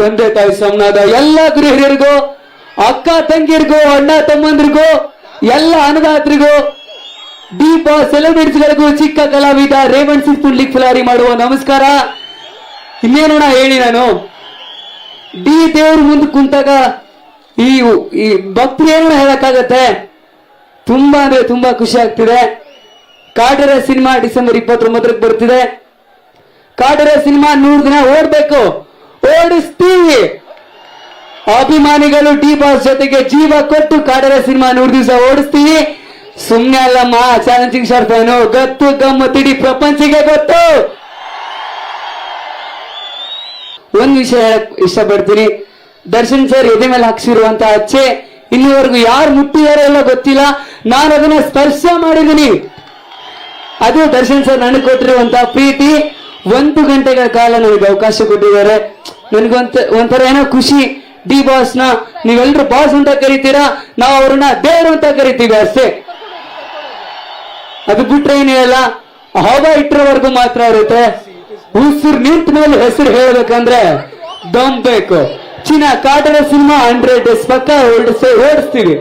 ತಂದೆ ತಾಯಿ ಸಮನಾದ ಎಲ್ಲ ಗೃಹಿಣಿಯರಿಗೂ, ಅಕ್ಕ ತಂಗಿರಿಗೂ ಅಣ್ಣ ತಮ್ಮಂದ್ರಿಗೂ, ಎಲ್ಲ ಅನ್ನದಾತ್ರಿಗೂ, ದೀಪ ಸೆಲೆಬ್ರಿಟಿಗಳಿಗೂ ಚಿಕ್ಕ ಕಲಾವಿದ ರೇವಣ್ ಸಿಂಗ್ ಪುಂಡ್ಲಿಕ್ ಫುಲಾರಿ ಮಾಡುವ ನಮಸ್ಕಾರ. ಇನ್ನೇನೋಣ ಹೇಳಿ ನಾನು? ಡಿ ದೇವ್ರ ಮುಂದೆ ಕುಂತಾಗ ಈ ಈ ಭಕ್ತರು ಏನೋ ಹೇಳಕ್ಕಾಗತ್ತೆ? ತುಂಬಾ ಅಂದ್ರೆ ತುಂಬಾ ಖುಷಿ ಆಗ್ತಿದೆ. ಕಾಟರ ಸಿನಿಮಾ ಡಿಸೆಂಬರ್ ಇಪ್ಪತ್ತೊಂಬತ್ತಕ್ಕೆ ಬರ್ತಿದೆ. ಕಾಟರ ಸಿನಿಮಾ ನೂರು ದಿನ ಓಡ್ಬೇಕು. ಓಡಿಸ್ತೀವಿ ಅಭಿಮಾನಿಗಳು ಡಿ ಬಾಸ್ ಜೊತೆಗೆ ಜೀವ ಕೊಟ್ಟು ಕಾಡರ ಸಿನಿಮಾ ನೂರು ದಿವಸ ಓಡಿಸ್ತೀವಿ ಸುಮ್ಮನೆ ಅಲ್ಲಮ್ಮ ಚಾಲೆಂಜಿಂಗ್ ಫ್ಯಾನು ಗತ್ತು ಗಮ್ಮತ್ತು ಪ್ರಪಂಚಿಗೆ ಗೊತ್ತು. ಒಂದ್ ವಿಷಯ ಹೇಳಕ್ ಇಷ್ಟಪಡ್ತೀನಿ. ದರ್ಶನ್ ಸರ್ ಎದೆ ಮೇಲೆ ಹಾಕ್ಸಿರುವಂತ ಅಚ್ಚೆ. ಇಲ್ಲಿವರೆಗೂ ಯಾರು ಮುಟ್ಟಿದಾರೋ ಎಲ್ಲ ಗೊತ್ತಿಲ್ಲ. ನಾನು ಅದನ್ನ ಸ್ಪರ್ಶ ಮಾಡಿದ್ದೀನಿ. ಅದು ದರ್ಶನ್ ಸರ್ ನನಗೆ ಕೊಟ್ಟಿರುವಂತ ಪ್ರೀತಿ. ಒಂದು ಗಂಟೆಗಳ ಕಾಲ ನನಗೆ ಅವಕಾಶ ಕೊಟ್ಟಿದ್ದಾರೆ. ನನಗೊಂತ ಒಂಥರ ಏನೋ ಖುಷಿ. ಡಿ ಬಾಸ್ನ ನೀವೆಲ್ಲರೂ ಬಾಸ್ ಅಂತ ಕರಿತೀರಾ? ನಾವು ಅವ್ರನ್ನ ದೇವರು ಅಂತ ಕರಿತೀವಿ ಅಷ್ಟೇ. ಅದು ಬಿಟ್ರೆ ಏನು ಹೇಳಲ್ಲ? ಹವ ಇಟ್ಟರವರೆಗೂ ಮಾತ್ರ ಇರುತ್ತೆ. ಉಸಿರು ನಿಂತ ಮೇಲೆ ಹೆಸರು ಹೇಳ್ಬೇಕಂದ್ರೆ ದಮ್ ಬೇಕು. ಚೀನಾ ಕಾಟದ ಸಿನಿಮಾ ಹಂಡ್ರೆಡ್ ಡೇಸ್ ಪಕ್ಕ ಓಡಿಸ್ ಓಡಿಸ್ತೀವಿ